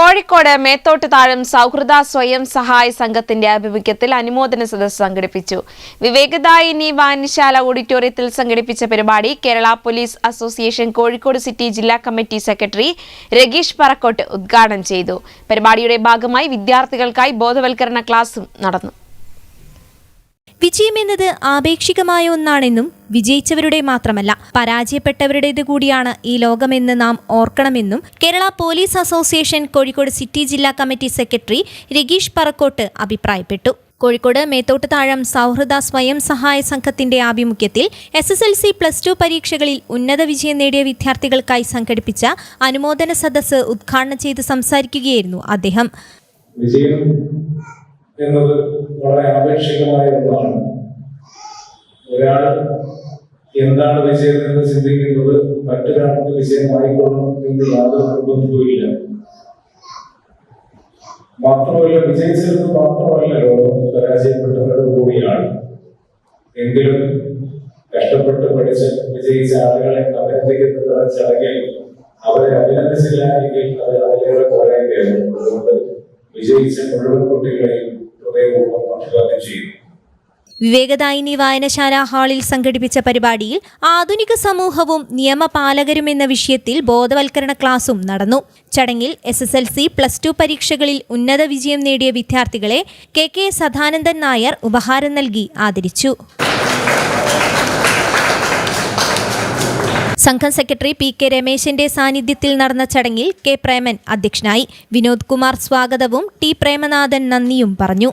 കോഴിക്കോട് മേത്തോട്ട് താഴം സൗഹൃദ സ്വയം സഹായ സംഘത്തിന്റെ ആഭിമുഖ്യത്തിൽ അനുമോദന സദസ്സ് സംഘടിപ്പിച്ചു. വിവേകദായിനി വായനശാല ഓഡിറ്റോറിയത്തിൽ സംഘടിപ്പിച്ച പരിപാടി Kerala police association Kozhikode city ജില്ലാ കമ്മിറ്റി സെക്രട്ടറി രഗീഷ് പറക്കോട്ട് ഉദ്ഘാടനം ചെയ്തു. പരിപാടിയുടെ ഭാഗമായി വിദ്യാർത്ഥികൾക്കായി ബോധവൽക്കരണ ക്ലാസും നടന്നു. വിജയമെന്നത് ആപേക്ഷികമായ ഒന്നാണെന്നും വിജയിച്ചവരുടെ മാത്രമല്ല പരാജയപ്പെട്ടവരുടേത് കൂടിയാണ് ഈ ലോകമെന്ന് നാം ഓർക്കണമെന്നും Kerala police association Kozhikode city ജില്ലാ കമ്മിറ്റി സെക്രട്ടറി രഗീഷ് പറക്കോട്ട് അഭിപ്രായപ്പെട്ടു. കോഴിക്കോട് മേത്തോട്ട് താഴം സൗഹൃദ സ്വയം സഹായ സംഘത്തിന്റെ ആഭിമുഖ്യത്തിൽ S S L C plus two പരീക്ഷകളിൽ ഉന്നത വിജയം നേടിയ വിദ്യാർത്ഥികൾക്കായി സംഘടിപ്പിച്ച അനുമോദന സദസ്സ് ഉദ്ഘാടനം ചെയ്ത് സംസാരിക്കുകയായിരുന്നു അദ്ദേഹം. വിജയം എന്നത് വളരെ ആപേക്ഷികമായ ഒന്നാണ്. ഒരാൾ എന്താണ് വിജയം എന്ന് ചിന്തിക്കുന്നത് മറ്റൊരാൾക്ക് വിജയമായിക്കൊള്ളണം എന്ന് യാതൊരു നിർബന്ധവുമില്ല. മാത്രമല്ല വിജയിച്ചത് മാത്രമല്ല ലോകം പരാജയപ്പെട്ടവരുടെ കൂടിയാണ്. എങ്കിലും കഷ്ടപ്പെട്ട് പഠിച്ച് വിജയിച്ച ആളുകളെ അഭിനന്ദിക്കുന്ന ചടങ്ങിൽ അവരെ അഭിനന്ദിച്ചില്ല എങ്കിൽ അത് അതിലേറെ പോരായ്മയാണ് അതുകൊണ്ട് വിജയിച്ച മുഴുവൻ കുട്ടികളെയും വിവേകദായിനി വായനശാല ഹാളിൽ സംഘടിപ്പിച്ച പരിപാടിയിൽ ആധുനിക സമൂഹവും നിയമപാലകരും എന്ന വിഷയത്തിൽ ബോധവൽക്കരണ ക്ലാസും നടന്നു. ചടങ്ങിൽ S S L C plus two പരീക്ഷകളിൽ ഉന്നത വിജയം നേടിയ വിദ്യാർത്ഥികളെ കെ കെ സദാനന്ദൻ നായർ ഉപഹാരം നൽകി ആദരിച്ചു. സംഘം സെക്രട്ടറി പി കെ രമേശിന്റെ സാന്നിധ്യത്തിൽ നടന്ന ചടങ്ങിൽ കെ പ്രേമൻ അധ്യക്ഷനായി. വിനോദ് കുമാർ സ്വാഗതവും ടി പ്രേമനാഥൻ നന്ദിയും പറഞ്ഞു.